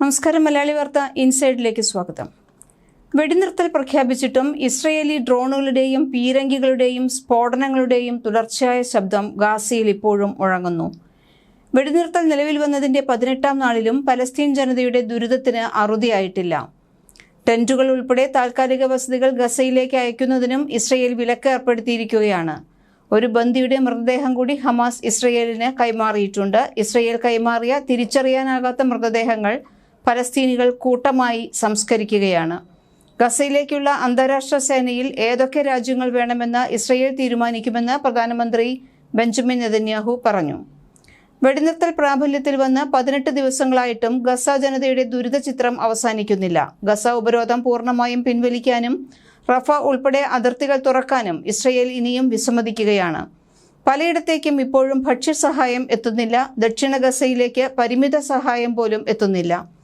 നമസ്കാരം മലയാളി വാർത്ത ഇൻസൈഡിലേക്ക് സ്വാഗതം. വെടിനിർത്തൽ പ്രഖ്യാപിച്ചിട്ടും ഇസ്രയേലി ഡ്രോണുകളുടെയും പീരങ്കികളുടെയും സ്ഫോടനങ്ങളുടെയും തുടർച്ചയായ ശബ്ദം ഗാസയിൽ ഇപ്പോഴും മുഴങ്ങുന്നു. വെടിനിർത്തൽ നിലവിൽ വന്നതിന്റെ പതിനെട്ടാം നാളിലും പലസ്തീൻ ജനതയുടെ ദുരിതത്തിന് അറുതിയായിട്ടില്ല. ടെന്റുകൾ ഉൾപ്പെടെ താൽക്കാലിക വസതികൾ ഗസയിലേക്ക് അയക്കുന്നതിനും ഇസ്രയേൽ വിലക്ക് ഏർപ്പെടുത്തിയിരിക്കുകയാണ്. ഒരു ബന്ദിയുടെ മൃതദേഹം കൂടി ഹമാസ് ഇസ്രയേലിന് കൈമാറിയിട്ടുണ്ട്. ഇസ്രയേൽ കൈമാറിയ തിരിച്ചറിയാനാകാത്ത മൃതദേഹങ്ങൾ പലസ്തീനികൾ കൂട്ടമായി സംസ്കരിക്കുകയാണ്. ഗസയിലേക്കുള്ള അന്താരാഷ്ട്ര സേനയിൽ ഏതൊക്കെ രാജ്യങ്ങൾ വേണമെന്ന് ഇസ്രയേൽ തീരുമാനിക്കുമെന്ന് പ്രധാനമന്ത്രി ബെഞ്ചമിൻ നെതന്യാഹു പറഞ്ഞു. വെടിനിർത്തൽ പ്രാബല്യത്തിൽ വന്ന് പതിനെട്ട് ദിവസങ്ങളായിട്ടും ഗസ ജനതയുടെ ദുരിത ചിത്രം അവസാനിക്കുന്നില്ല. ഗസ ഉപരോധം പൂർണമായും പിൻവലിക്കാനും റഫ ഉൾപ്പെടെ അതിർത്തികൾ തുറക്കാനും ഇസ്രയേൽ ഇനിയും വിസമ്മതിക്കുകയാണ്. പലയിടത്തേക്കും ഇപ്പോഴും ഭക്ഷ്യസഹായം എത്തുന്നില്ല. ദക്ഷിണ ഗസയിലേക്ക് പരിമിത സഹായം പോലും എത്തുന്നില്ല.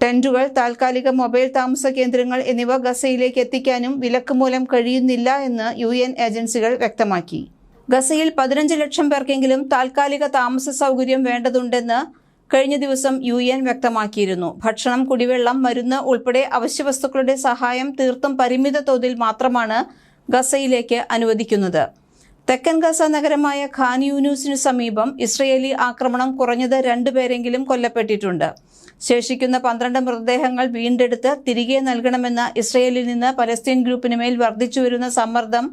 ടെന്റുകൾ താൽക്കാലിക മൊബൈൽ താമസ കേന്ദ്രങ്ങൾ എന്നിവ ഗസയിലേക്ക് എത്തിക്കാനും വിലക്ക് മൂലം കഴിയുന്നില്ല എന്ന് യു എൻ ഏജൻസികൾ വ്യക്തമാക്കി. ഗസയിൽ പതിനഞ്ച് ലക്ഷം പേർക്കെങ്കിലും താൽക്കാലിക താമസ സൗകര്യം വേണ്ടതുണ്ടെന്ന് കഴിഞ്ഞ ദിവസം യു എൻ വ്യക്തമാക്കിയിരുന്നു. ഭക്ഷണം കുടിവെള്ളം മരുന്ന് ഉൾപ്പെടെ അവശ്യവസ്തുക്കളുടെ സഹായം തീർത്തും പരിമിത തോതിൽ മാത്രമാണ് ഗസയിലേക്ക് അനുവദിക്കുന്നത്. തെക്കൻ ഗസ നഗരമായ ഖാൻ യൂനൂസിനു സമീപം ഇസ്രയേലി ആക്രമണം കുറഞ്ഞത് രണ്ടുപേരെങ്കിലും കൊല്ലപ്പെട്ടിട്ടുണ്ട്. ശേഷിക്കുന്ന പന്ത്രണ്ട് മൃതദേഹങ്ങൾ വീണ്ടെടുത്ത് തിരികെ നൽകണമെന്ന ഇസ്രയേലിൽ നിന്ന് പലസ്തീൻ ഗ്രൂപ്പിനുമേൽ വർദ്ധിച്ചുവരുന്ന സമ്മർദ്ദം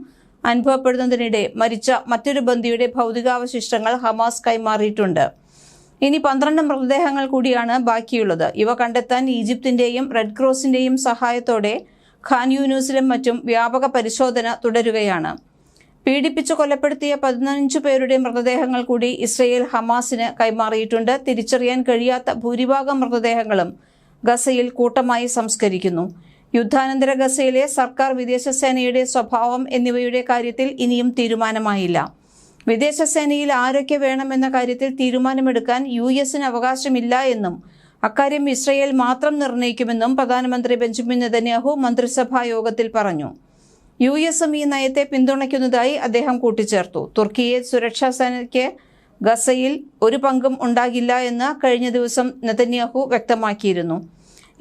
അനുഭവപ്പെടുന്നതിനിടെ മരിച്ച മറ്റൊരു ബന്ദിയുടെ ഭൗതികാവശിഷ്ടങ്ങൾ ഹമാസ് കൈമാറിയിട്ടുണ്ട്. ഇനി പന്ത്രണ്ട് മൃതദേഹങ്ങൾ കൂടിയാണ് ബാക്കിയുള്ളത്. ഇവ കണ്ടെത്താൻ ഈജിപ്തിന്റെയും റെഡ് ക്രോസിന്റെയും സഹായത്തോടെ ഖാൻ യൂനൂസിലും മറ്റും വ്യാപക പരിശോധന തുടരുകയാണ്. പീഡിപ്പിച്ചു കൊലപ്പെടുത്തിയ പതിനഞ്ചു പേരുടെ മൃതദേഹങ്ങൾ കൂടി ഇസ്രയേൽ ഹമാസിന് കൈമാറിയിട്ടുണ്ട്. തിരിച്ചറിയാൻ കഴിയാത്ത ഭൂരിഭാഗം മൃതദേഹങ്ങളും ഗസയിൽ കൂട്ടമായി സംസ്കരിക്കുന്നു. യുദ്ധാനന്തര ഗസയിലെ സർക്കാർ വിദേശ സേനയുടെ സ്വഭാവം എന്നിവയുടെ കാര്യത്തിൽ ഇനിയും തീരുമാനമായില്ല. വിദേശ സേനയിൽ ആരൊക്കെ വേണമെന്ന കാര്യത്തിൽ തീരുമാനമെടുക്കാൻ യു എസിന് അവകാശമില്ല എന്നും അക്കാര്യം ഇസ്രയേൽ മാത്രം നിർണയിക്കുമെന്നും പ്രധാനമന്ത്രി ബെഞ്ചമിൻ നെതന്യാഹു മന്ത്രിസഭാ യോഗത്തിൽ പറഞ്ഞു. യു എസ് എം ഈ നയത്തെ പിന്തുണയ്ക്കുന്നതായി അദ്ദേഹം കൂട്ടിച്ചേർത്തു. തുർക്കിയെ സുരക്ഷാ സേനയ്ക്ക് ഗസയിൽ ഒരു പങ്കും ഉണ്ടാകില്ല എന്ന് കഴിഞ്ഞ ദിവസം നെതന്യാഹു വ്യക്തമാക്കിയിരുന്നു.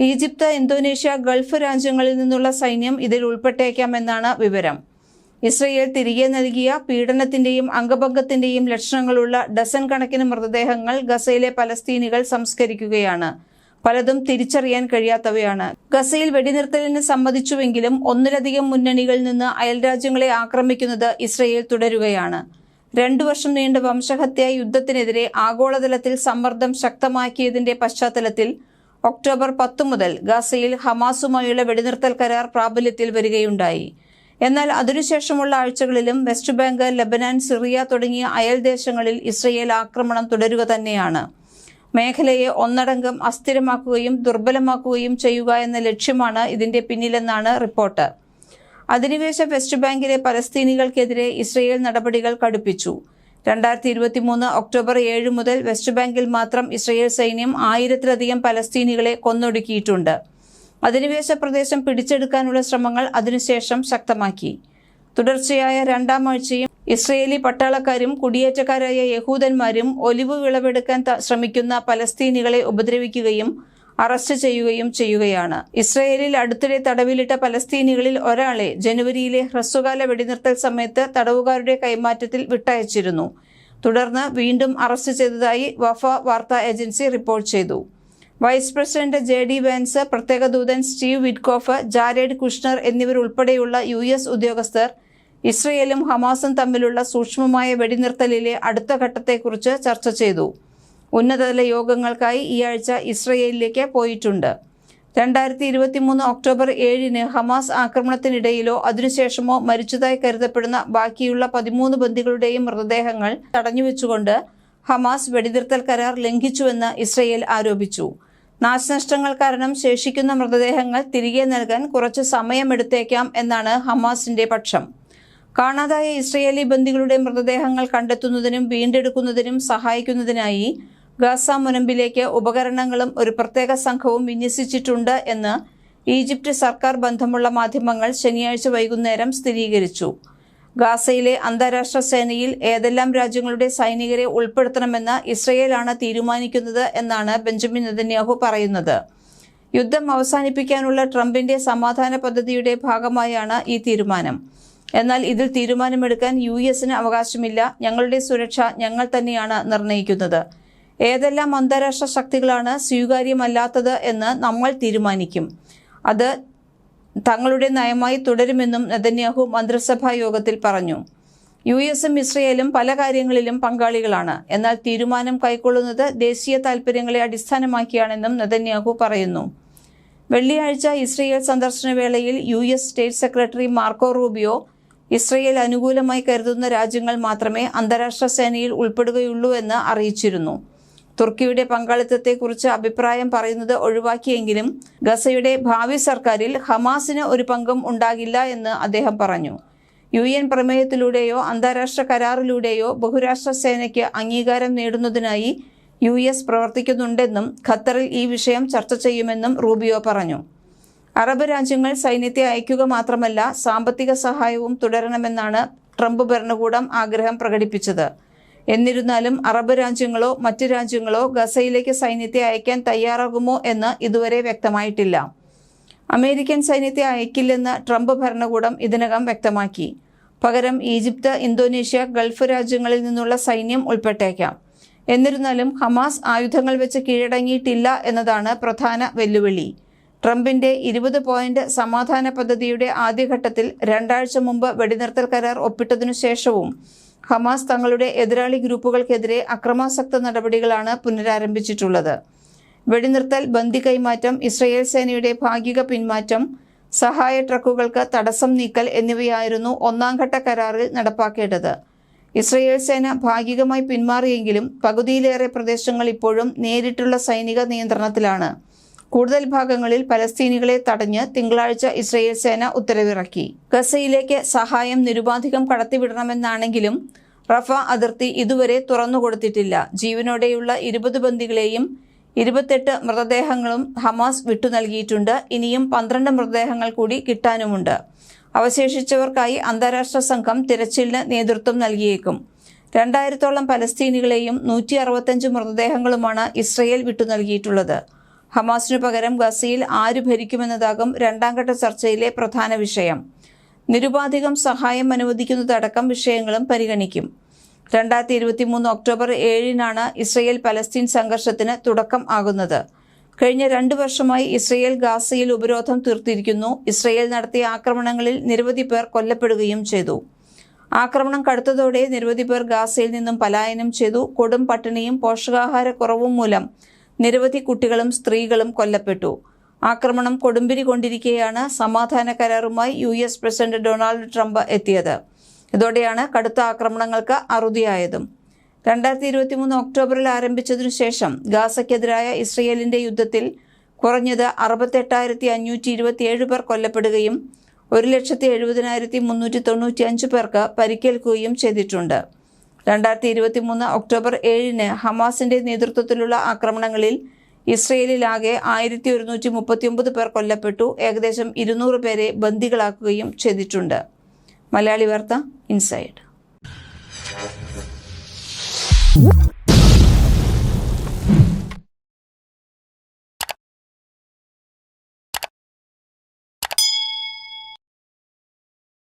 ഈജിപ്ത് ഇന്തോനേഷ്യ ഗൾഫ് രാജ്യങ്ങളിൽ നിന്നുള്ള സൈന്യം ഇതിൽ ഉൾപ്പെട്ടേക്കാമെന്നാണ് വിവരം. ഇസ്രയേൽ തിരികെ നൽകിയ പീഡനത്തിന്റെയും അംഗഭംഗത്തിന്റെയും ലക്ഷണങ്ങളുള്ള ഡസൻ കണക്കിന് മൃതദേഹങ്ങൾ ഗസയിലെ പലസ്തീനികൾ സംസ്കരിക്കുകയാണ്. പലതും തിരിച്ചറിയാൻ കഴിയാത്തവയാണ്. ഗസയിൽ വെടിനിർത്തലിന് സമ്മതിച്ചുവെങ്കിലും ഒന്നിലധികം മുന്നണികളിൽ നിന്ന് അയൽരാജ്യങ്ങളെ ആക്രമിക്കുന്നത് ഇസ്രയേൽ തുടരുകയാണ്. രണ്ടു വർഷം നീണ്ട വംശഹത്യ യുദ്ധത്തിനെതിരെ ആഗോളതലത്തിൽ സമ്മർദ്ദം ശക്തമാക്കിയതിന്റെ പശ്ചാത്തലത്തിൽ ഒക്ടോബർ പത്ത് മുതൽ ഗാസയിൽ ഹമാസുമായുള്ള വെടിനിർത്തൽ കരാർ പ്രാബല്യത്തിൽ വരികയുണ്ടായി. എന്നാൽ അതിനുശേഷമുള്ള ആഴ്ചകളിലും വെസ്റ്റ് ബംഗാൾ ലബനാൻ സിറിയ തുടങ്ങിയ അയൽ ദേശങ്ങളിൽ ഇസ്രയേൽ ആക്രമണം തുടരുക തന്നെയാണ്. മേഖലയെ ഒന്നടങ്കം അസ്ഥിരമാക്കുകയും ദുർബലമാക്കുകയും ചെയ്യുക എന്ന ലക്ഷ്യമാണ് ഇതിന്റെ പിന്നിലെന്നാണ് റിപ്പോർട്ട്. അധിനിവേശ വെസ്റ്റ് ബാങ്കിലെ പലസ്തീനികൾക്കെതിരെ ഇസ്രയേൽ നടപടികൾ കടുപ്പിച്ചു. രണ്ടായിരത്തി ഇരുപത്തി മൂന്ന് ഒക്ടോബർ ഏഴ് മുതൽ വെസ്റ്റ് ബാങ്കിൽ മാത്രം ഇസ്രയേൽ സൈന്യം ആയിരത്തിലധികം പലസ്തീനികളെ കൊന്നൊടുക്കിയിട്ടുണ്ട്. അധിനിവേശ പ്രദേശം പിടിച്ചെടുക്കാനുള്ള ശ്രമങ്ങൾ അതിനുശേഷം ശക്തമാക്കി. തുടർച്ചയായ രണ്ടാം ആഴ്ചയും ഇസ്രയേലി പട്ടാളക്കാരും കുടിയേറ്റക്കാരായ യഹൂദന്മാരും ഒലിവ് വിളവെടുക്കാൻ ശ്രമിക്കുന്ന പലസ്തീനികളെ ഉപദ്രവിക്കുകയും അറസ്റ്റ് ചെയ്യുകയും ചെയ്യുകയാണ്. ഇസ്രയേലിൽ അടുത്തിടെ തടവിലിട്ട പലസ്തീനികളിൽ ഒരാളെ ജനുവരിയിലെ ഹ്രസ്വകാല വെടിനിർത്തൽ സമയത്ത് തടവുകാരുടെ കൈമാറ്റത്തിൽ വിട്ടയച്ചിരുന്നു. തുടർന്ന് വീണ്ടും അറസ്റ്റ് ചെയ്തതായി വഫ വാർത്താ ഏജൻസി റിപ്പോർട്ട് ചെയ്തു. Vice president J D Vance പ്രത്യേക ദൂതൻ സ്റ്റീവ് വിറ്റ്കോഫ് ജാരേഡ് കുഷ്ണർ എന്നിവരുൾപ്പെടെയുള്ള യു എസ് ഉദ്യോഗസ്ഥർ ഇസ്രയേലും ഹമാസും തമ്മിലുള്ള സൂക്ഷ്മമായ വെടിനിർത്തലിലെ അടുത്ത ഘട്ടത്തെക്കുറിച്ച് ചർച്ച ചെയ്തു. ഉന്നതതല യോഗങ്ങൾക്കായി ഈ ആഴ്ച ഇസ്രയേലിലേക്ക് പോയിട്ടുണ്ട്. രണ്ടായിരത്തി ഇരുപത്തി മൂന്ന് ഒക്ടോബർ ഏഴിന് ഹമാസ് ആക്രമണത്തിനിടയിലോ അതിനുശേഷമോ മരിച്ചതായി കരുതപ്പെടുന്ന ബാക്കിയുള്ള പതിമൂന്ന് ബന്ദികളുടെയും മൃതദേഹങ്ങൾ തടഞ്ഞുവെച്ചുകൊണ്ട് ഹമാസ് വെടിനിർത്തൽ കരാർ ലംഘിച്ചുവെന്ന് ഇസ്രയേൽ ആരോപിച്ചു. നാശനഷ്ടങ്ങൾ കാരണം ശേഷിക്കുന്ന മൃതദേഹങ്ങൾ തിരികെ നൽകാൻ കുറച്ച് സമയമെടുത്തേക്കാം എന്നാണ് ഹമാസിന്റെ പക്ഷം. കാണാതായ ഇസ്രയേലി ബന്ദികളുടെ മൃതദേഹങ്ങൾ കണ്ടെത്തുന്നതിനും വീണ്ടെടുക്കുന്നതിനും സഹായിക്കുന്നതിനായി ഗാസ മുനമ്പിലേക്ക് ഉപകരണങ്ങളും ഒരു പ്രത്യേക സംഘവും വിന്യസിച്ചിട്ടുണ്ട് എന്ന് ഈജിപ്ത് സർക്കാർ ബന്ധമുള്ള മാധ്യമങ്ങൾ ശനിയാഴ്ച വൈകുന്നേരം സ്ഥിരീകരിച്ചു. ഗാസയിലെ അന്താരാഷ്ട്ര സേനയിൽ ഏതെല്ലാം രാജ്യങ്ങളുടെ സൈനികരെ ഉൾപ്പെടുത്തണമെന്ന് ഇസ്രയേലാണ് തീരുമാനിക്കുന്നത് എന്നാണ് ബെഞ്ചമിൻ നെതന്യാഹു പറയുന്നത്. യുദ്ധം അവസാനിപ്പിക്കാനുള്ള ട്രംപിന്റെ സമാധാന പദ്ധതിയുടെ ഭാഗമായാണ് ഈ തീരുമാനം. എന്നാൽ ഇതിൽ തീരുമാനമെടുക്കാൻ യു എസിന് അവകാശമില്ല. ഞങ്ങളുടെ സുരക്ഷ ഞങ്ങൾ തന്നെയാണ് നിർണയിക്കുന്നത് ഏതെല്ലാം അന്താരാഷ്ട്ര ശക്തികളാണ് സ്വീകാര്യമല്ലാത്തത് എന്ന് നമ്മൾ തീരുമാനിക്കും. അത് തങ്ങളുടെ നയമായി തുടരുമെന്നും നെതന്യാഹു മന്ത്രിസഭാ യോഗത്തിൽ പറഞ്ഞു. യു എസും ഇസ്രയേലും പല കാര്യങ്ങളിലും പങ്കാളികളാണ്. എന്നാൽ തീരുമാനം കൈക്കൊള്ളുന്നത് ദേശീയ താൽപ്പര്യങ്ങളെ അടിസ്ഥാനമാക്കിയാണെന്നും നെതന്യാഹു പറയുന്നു. വെള്ളിയാഴ്ച ഇസ്രയേൽ സന്ദർശന വേളയിൽ U S state secretary Marco Rubio Israel അനുകൂലമായി കരുതുന്ന രാജ്യങ്ങൾ മാത്രമേ അന്താരാഷ്ട്ര സേനയിൽ ഉൾപ്പെടുകയുള്ളൂ എന്ന് അറിയിച്ചിരുന്നു. തുർക്കിയുടെ പങ്കാളിത്തത്തെക്കുറിച്ച് അഭിപ്രായം പറയുന്നത് ഒഴിവാക്കിയെങ്കിലും ഗസയുടെ ഭാവി സർക്കാരിൽ ഹമാസിന് ഒരു പങ്കും ഉണ്ടാകില്ല എന്ന് അദ്ദേഹം പറഞ്ഞു. യു എൻ പ്രമേയത്തിലൂടെയോ അന്താരാഷ്ട്ര കരാറിലൂടെയോ ബഹുരാഷ്ട്ര സേനയ്ക്ക് അംഗീകാരം നേടുന്നതിനായി യു എസ് പ്രവർത്തിക്കുന്നുണ്ടെന്നും ഖത്തറിൽ ഈ വിഷയം ചർച്ച ചെയ്യുമെന്നും റൂബിയോ പറഞ്ഞു. അറബ് രാജ്യങ്ങൾ സൈന്യത്തെ അയക്കുക മാത്രമല്ല സാമ്പത്തിക സഹായവും തുടരണമെന്നാണ് ട്രംപ് ഭരണകൂടം ആഗ്രഹം പ്രകടിപ്പിച്ചത്. എന്നിരുന്നാലും അറബ് രാജ്യങ്ങളോ മറ്റ് രാജ്യങ്ങളോ ഗസയിലേക്ക് സൈന്യത്തെ അയക്കാൻ തയ്യാറാകുമോ എന്ന് ഇതുവരെ വ്യക്തമായിട്ടില്ല. അമേരിക്കൻ സൈന്യത്തെ അയക്കില്ലെന്ന് ട്രംപ് ഭരണകൂടം ഇതിനകം വ്യക്തമാക്കി. പകരം ഈജിപ്ത് ഇന്തോനേഷ്യ ഗൾഫ് രാജ്യങ്ങളിൽ നിന്നുള്ള സൈന്യം ഉൾപ്പെട്ടേക്കാം. എന്നിരുന്നാലും ഹമാസ് ആയുധങ്ങൾ വെച്ച് കീഴടങ്ങിയിട്ടില്ല എന്നതാണ് പ്രധാന വെല്ലുവിളി. ട്രംപിന്റെ ഇരുപത് പോയിന്റ് സമാധാന പദ്ധതിയുടെ ആദ്യഘട്ടത്തിൽ രണ്ടാഴ്ച മുമ്പ് വെടിനിർത്തൽ കരാർ ഒപ്പിട്ടതിനു ശേഷവും ഹമാസ് തങ്ങളുടെ എതിരാളി ഗ്രൂപ്പുകൾക്കെതിരെ അക്രമാസക്ത നടപടികളാണ് പുനരാരംഭിച്ചിട്ടുള്ളത്. വെടിനിർത്തൽ ബന്ദി കൈമാറ്റം ഇസ്രയേൽ സേനയുടെ ഭാഗിക പിന്മാറ്റം സഹായ ട്രക്കുകൾക്ക് തടസ്സം നീക്കൽ എന്നിവയായിരുന്നു ഒന്നാം ഘട്ട കരാറിൽ നടപ്പാക്കേണ്ടത്. ഇസ്രയേൽ സേന ഭാഗികമായി പിന്മാറിയെങ്കിലും പകുതിയിലേറെ പ്രദേശങ്ങൾ ഇപ്പോഴും നേരിട്ടുള്ള സൈനിക നിയന്ത്രണത്തിലാണ്. കൂടുതൽ ഭാഗങ്ങളിൽ പലസ്തീനികളെ തടഞ്ഞ് തിങ്കളാഴ്ച ഇസ്രയേൽ സേന ഉത്തരവിറക്കി. ഗസയിലേക്ക് സഹായം നിരുപാധികം കടത്തിവിടണമെന്നാണെങ്കിലും റഫ അതിർത്തി ഇതുവരെ തുറന്നുകൊടുത്തിട്ടില്ല. ജീവനോടെയുള്ള ഇരുപത് ബന്ദികളെയും ഇരുപത്തെട്ട് മൃതദേഹങ്ങളും ഹമാസ് വിട്ടു നൽകിയിട്ടുണ്ട്. ഇനിയും പന്ത്രണ്ട് മൃതദേഹങ്ങൾ കൂടി കിട്ടാനുമുണ്ട്. അവശേഷിച്ചവർക്കായി അന്താരാഷ്ട്ര സംഘം തിരച്ചിലിന് നേതൃത്വം നൽകിയേക്കും. രണ്ടായിരത്തോളം പലസ്തീനികളെയും നൂറ്റി അറുപത്തഞ്ച് മൃതദേഹങ്ങളുമാണ് ഇസ്രയേൽ വിട്ടു നൽകിയിട്ടുള്ളത്. ഹമാസിനു പകരം ഗസയിൽ ആര് ഭരിക്കുമെന്നതാകും രണ്ടാംഘട്ട ചർച്ചയിലെ പ്രധാന വിഷയം. നിരുപാധികം സഹായം അനുവദിക്കുന്നതടക്കം വിഷയങ്ങളും പരിഗണിക്കും. രണ്ടായിരത്തി ഇരുപത്തി മൂന്ന് ഒക്ടോബർ ഏഴിനാണ് ഇസ്രയേൽ പലസ്തീൻ സംഘർഷത്തിന് തുടക്കം ആകുന്നത്. കഴിഞ്ഞ രണ്ടു വർഷമായി ഇസ്രയേൽ ഗാസയിൽ ഉപരോധം തീർത്തിരിക്കുന്നു. ഇസ്രയേൽ നടത്തിയ ആക്രമണങ്ങളിൽ നിരവധി പേർ കൊല്ലപ്പെടുകയും ചെയ്തു. ആക്രമണം കടുത്തതോടെ നിരവധി പേർ ഗാസയിൽ നിന്നും പലായനം ചെയ്തു. കൊടും പട്ടിണിയും പോഷകാഹാരക്കുറവും മൂലം നിരവധി കുട്ടികളും സ്ത്രീകളും കൊല്ലപ്പെട്ടു. ആക്രമണം കൊടുമ്പിരി കൊണ്ടിരിക്കെയാണ് സമാധാന കരാറുമായി U S president Donald Trump എത്തിയത്. ഇതോടെയാണ് കടുത്ത ആക്രമണങ്ങൾക്ക് അറുതിയായതും. രണ്ടായിരത്തി ഇരുപത്തി മൂന്ന് ഒക്ടോബറിൽ ആരംഭിച്ചതിനു ശേഷം ഗാസയ്ക്കെതിരായ ഇസ്രയേലിന്റെ യുദ്ധത്തിൽ കുറഞ്ഞത് അറുപത്തെട്ടായിരത്തി അഞ്ഞൂറ്റി ഇരുപത്തിയേഴ് പേർ കൊല്ലപ്പെടുകയും ഒരു ലക്ഷത്തി എഴുപതിനായിരത്തി മുന്നൂറ്റി തൊണ്ണൂറ്റി അഞ്ച് പേർക്ക് പരിക്കേൽക്കുകയും ചെയ്തിട്ടുണ്ട്. രണ്ടായിരത്തി ഇരുപത്തി മൂന്ന് ഒക്ടോബർ ഏഴിന് ഹമാസിന്റെ നേതൃത്വത്തിലുള്ള ആക്രമണങ്ങളിൽ ഇസ്രയേലിലാകെ ആയിരത്തി ഒരുന്നൂറ്റി മുപ്പത്തിയൊമ്പത് പേർ കൊല്ലപ്പെട്ടു. ഏകദേശം ഇരുന്നൂറ് പേരെ ബന്ദികളാക്കുകയും ചെയ്തിട്ടുണ്ട്. മലയാളി വാർത്ത ഇൻസൈഡ്.